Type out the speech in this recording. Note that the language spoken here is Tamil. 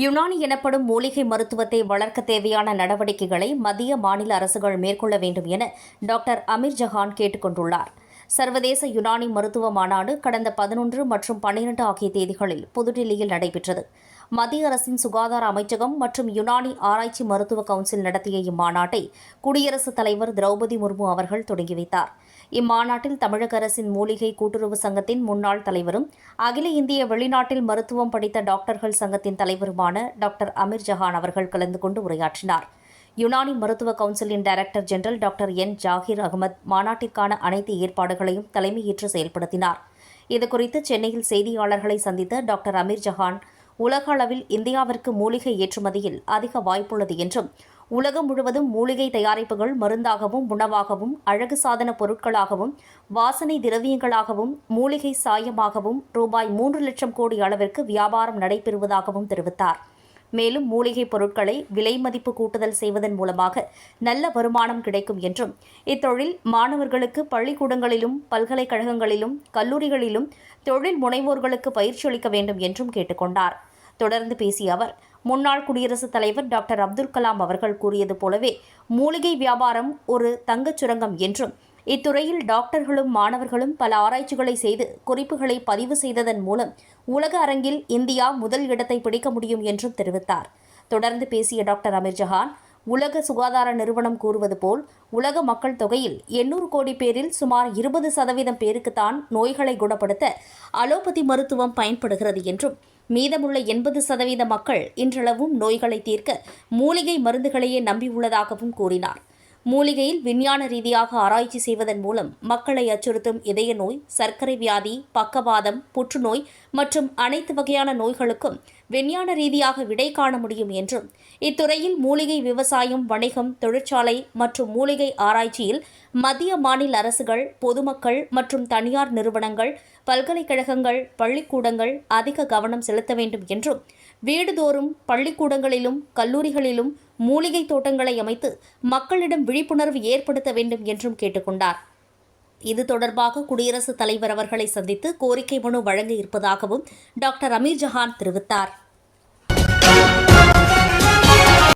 யுனானி எனப்படும் மூலிகை மருத்துவத்தை வளர்க்க தேவையான நடவடிக்கைகளை மத்திய மாநில அரசுகள் மேற்கொள்ள வேண்டும் என டாக்டர் அமீர் ஜஹான் கேட்டுக் கொண்டுள்ளார். சர்வதேச யுனானி மருத்துவ மாநாடு கடந்த பதினொன்று மற்றும் பன்னிரண்டு ஆகிய தேதிகளில் புதுடில்லியில் நடைபெற்றது. மத்திய அரசின் சுகாதார அமைச்சகம் மற்றும் யுனானி ஆராய்ச்சி மருத்துவ கவுன்சில் நடத்திய இம்மாநாட்டை குடியரசுத் தலைவர் திரௌபதி முர்மு அவர்கள் தொடங்கி வைத்தார். இம்மாநாட்டில் தமிழக அரசின் மூலிகை கூட்டுறவு சங்கத்தின் முன்னாள் தலைவரும் அகில இந்திய வெளிநாட்டில் மருத்துவம் படித்த டாக்டர்கள் சங்கத்தின் தலைவருமான டாக்டர் அமீர் ஜஹான் அவர்கள் கலந்து கொண்டு உரையாற்றினார். யுனானி மருத்துவ கவுன்சிலின் director general doctor N Zakir Ahmed மாநாட்டிற்கான அனைத்து ஏற்பாடுகளையும் தலைமையேற்று செயல்படுத்தினார். இதுகுறித்து சென்னையில் செய்தியாளர்களை சந்தித்த டாக்டர் அமீர் ஜஹான் உலக அளவில் இந்தியாவிற்கு மூலிகை ஏற்றுமதியில் அதிக வாய்ப்புள்ளது என்றும் உலகம் முழுவதும் மூலிகை தயாரிப்புகள் மருந்தாகவும் உணவாகவும் அழகு சாதன பொருட்களாகவும் வாசனை திரவியங்களாகவும் மூலிகை சாயமாகவும் ரூபாய் மூன்று லட்சம் கோடி அளவிற்கு வியாபாரம் நடைபெறுவதாகவும் தெரிவித்தார். மேலும் மூலிகைப் பொருட்களை விலை மதிப்பு கூட்டுதல் செய்வதன் மூலமாக நல்ல வருமானம் கிடைக்கும் என்றும் இத்தொழில் மாணவர்களுக்கு பள்ளிக்கூடங்களிலும் பல்கலைக்கழகங்களிலும் கல்லூரிகளிலும் தொழில் முனைவோர்களுக்கு பயிற்சி அளிக்க வேண்டும் என்றும் கேட்டுக்கொண்டார். தொடர்ந்து பேசிய அவர் முன்னாள் குடியரசுத் தலைவர் டாக்டர் அப்துல் கலாம் அவர்கள் கூறியது போலவே மூலிகை வியாபாரம் ஒரு தங்கச் சுரங்கம் என்றும் இத்துறையில் டாக்டர்களும் மாணவர்களும் பல ஆராய்ச்சிகளை செய்து குறிப்புகளை பதிவு செய்ததன் மூலம் உலக அரங்கில் இந்தியா முதல் இடத்தை பிடிக்க முடியும் என்றும் தெரிவித்தார். தொடர்ந்து பேசிய டாக்டர் அமீர்ஜஹான் உலக சுகாதார நிறுவனம் கூறுவது போல் உலக மக்கள் தொகையில் எண்ணூறு கோடி பேரில் சுமார் இருபது சதவீதம் பேருக்குத்தான் நோய்களை குணப்படுத்த அலோபதி மருத்துவம் பயன்படுகிறது என்றும் மீதமுள்ள எண்பது சதவீத மக்கள் இன்றளவும் நோய்களை தீர்க்க மூலிகை மருந்துகளையே நம்பியுள்ளதாகவும் கூறினார். மூலிகையில் விஞ்ஞான ரீதியாக ஆராய்ச்சி செய்வதன் மூலம் மக்களை அச்சுறுத்தும் இதய நோய் சர்க்கரை வியாதி பக்கவாதம் புற்றுநோய் மற்றும் அனைத்து வகையான நோய்களுக்கும் விஞ்ஞான ரீதியாக விடை காண முடியும் என்றும் இத்துறையில் மூலிகை விவசாயம் வணிகம் தொழிற்சாலை மற்றும் மூலிகை ஆராய்ச்சியில் மத்திய மாநில அரசுகள் பொதுமக்கள் மற்றும் தனியார் நிறுவனங்கள் பல்கலைக்கழகங்கள் பள்ளிக்கூடங்கள் அதிக கவனம் செலுத்த வேண்டும் என்றும் வீடுதோறும் பள்ளிக்கூடங்களிலும் கல்லூரிகளிலும் மூலிகை தோட்டங்களை அமைத்து மக்களிடம் விழிப்புணர்வு ஏற்படுத்த வேண்டும் என்றும் கேட்டுக்கொண்டார். இது தொடர்பாக குடியரசுத் தலைவர் அவர்களை சந்தித்து கோரிக்கை மனு வழங்க இருப்பதாகவும் டாக்டர் அமீர் ஜஹான் தெரிவித்தார்.